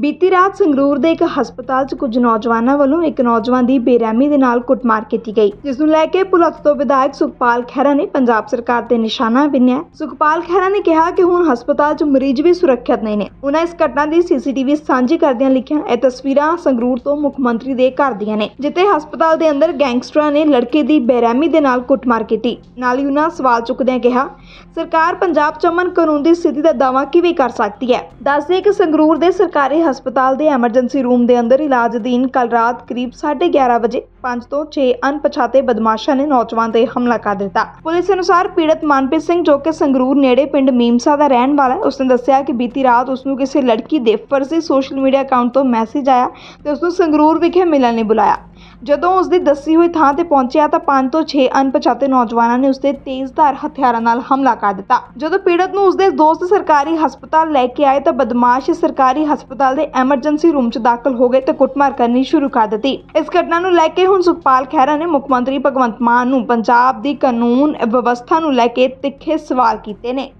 ਬੀਤੀ ਰਾਤ ਸੰਗਰੂਰ ਦੇ ਇੱਕ ਹਸਪਤਾਲ 'ਚ ਕੁਝ ਨੌਜਵਾਨਾਂ ਵੱਲੋਂ ਇੱਕ ਨੌਜਵਾਨ ਦੀ ਬੇਰਹਿਮੀ ਦੇ ਨਾਲ ਕੁੱਟਮਾਰ ਕੀਤੀ ਗਈ। ਜਿਸ ਨੂੰ ਲੈ ਕੇ ਭੁਲੱਥ ਤੋਂ ਵਿਧਾਇਕ ਸੁਖਪਾਲ ਖਹਿਰਾ ਨੇ ਪੰਜਾਬ ਸਰਕਾਰ ਤੇ ਨਿਸ਼ਾਨਾ ਬਿੰਨਿਆ ਸੁਖਪਾਲ ਖਹਿਰਾ ਨੇ ਕਿਹਾ ਕਿ ਹੁਣ ਹਸਪਤਾਲ 'ਚ ਮਰੀਜ਼ ਵੀ ਸੁਰੱਖਿਅਤ ਨਹੀਂ ਨੇ। ਉਹਨਾਂ ਇਸ ਘਟਨਾ ਦੀ ਸੀਸੀਟੀਵੀ ਸਾਂਝੀ ਕਰਦਿਆਂ ਲਿਖਿਆ, ਇਹ ਤਸਵੀਰਾਂ ਸੰਗਰੂਰ ਤੋਂ ਮੁੱਖ ਮੰਤਰੀ ਦੇ ਘਰ ਦੀਆਂ ਨੇ, ਜਿੱਥੇ ਹਸਪਤਾਲ ਦੇ ਅੰਦਰ ਗੈਂਗਸਟਰਾਂ ਨੇ ਲੜਕੇ ਦੀ ਬੇਰਹਿਮੀ ਦੇ ਨਾਲ ਕੁੱਟਮਾਰ ਕੀਤੀ। ਨਾਲ ਹੀ ਉਹਨਾਂ ਸਵਾਲ ਚੁੱਕਦਿਆਂ ਕਿਹਾ, ਸਰਕਾਰ ਪੰਜਾਬ 'ਚ ਅਮਨ ਕਾਨੂੰਨ ਦੀ ਸਥਿਤੀ ਦਾ ਦਾਅਵਾ ਕਿਵੇਂ ਕਰ ਸਕਦੀ ਹੈ? ਦੱਸਦੇ ਕਿ ਸੰਗਰੂਰ ਦੇ ਸਰਕਾਰੀ ਹਸਪਤਾਲ ਦੇ ਐਮਰਜੈਂਸੀ ਰੂਮ ਦੇ ਅੰਦਰ ਇਲਾਜ ਅਧੀਨ ਕੱਲ ਰਾਤ ਕਰੀਬ 11:30 ਵਜੇ 5 ਤੋਂ 6 ਅਣਪਛਾਤੇ ਬਦਮਾਸ਼ਾਂ ਨੇ ਨੌਜਵਾਨ ਤੇ ਹਮਲਾ ਕਰ ਦਿੱਤਾ। ਪੁਲਿਸ ਅਨੁਸਾਰ ਪੀੜਤ ਮਨਪ੍ਰੀਤ ਸਿੰਘ ਜੋ ਕਿ ਸੰਗਰੂਰ ਨੇੜੇ ਪਿੰਡ ਮੀਮਸਾ ਦਾ ਰਹਿਣ ਵਾਲਾ ਹੈ, ਉਸਨੇ ਦੱਸਿਆ ਕਿ ਬੀਤੀ ਰਾਤ ਉਸ ਨੂੰ ਕਿਸੇ ਲੜਕੀ ਦੇ ਫਰਜ਼ੀ ਸੋਸ਼ਲ ਮੀਡੀਆ ਅਕਾਊਂਟ ਤੋਂ ਮੈਸੇਜ ਆਇਆ ਤੇ ਉਸ ਨੂੰ ਸੰਗਰੂਰ ਵਿਖੇ ਮਿਲਣ ਲਈ ਬੁਲਾਇਆ। ਜਦੋਂ ਉਸ ਦੀ ਦੱਸੀ ਹੋਈ ਥਾਂ ਤੇ ਪਹੁੰਚਿਆ ਤਾਂ 5 ਤੋਂ 6 ਅਣਪਛਾਤੇ ਨੌਜਵਾਨਾਂ ਨੇ ਉਸ ਤੇ ਤੇਜ਼ਧਾਰ ਹਥਿਆਰਾਂ ਨਾਲ ਹਮਲਾ ਕਰ ਦਿੱਤਾ। ਜਦੋਂ ਪੀੜਤ ਨੂੰ ਉਸਦੇ ਦੋਸਤ ਸਰਕਾਰੀ ਹਸਪਤਾਲ ਲੈ ਕੇ ਆਏ ਤਾਂ ਬਦਮਾਸ਼ ਸਰਕਾਰੀ ਹਸਪਤਾਲ ਦੇ ਐਮਰਜੈਂਸੀ ਰੂਮ 'ਚ ਦਾਖਲ ਹੋ ਗਏ ਤੇ ਕੁੱਟਮਾਰ ਕਰਨੀ ਸ਼ੁਰੂ ਕਰ ਦਿੱਤੀ। ਇਸ ਘਟਨਾ ਨੂੰ ਲੈ ਕੇ ਹੁਣ ਸੁਖਪਾਲ ਖਹਿਰਾ ਨੇ ਮੁੱਖ ਮੰਤਰੀ ਭਗਵੰਤ ਮਾਨ ਨੂੰ ਪੰਜਾਬ ਦੀ ਕਾਨੂੰਨ ਵਿਵਸਥਾ ਨੂੰ ਲੈ ਕੇ ਤਿੱਖੇ ਸਵਾਲ ਕੀਤੇ ਨੇ।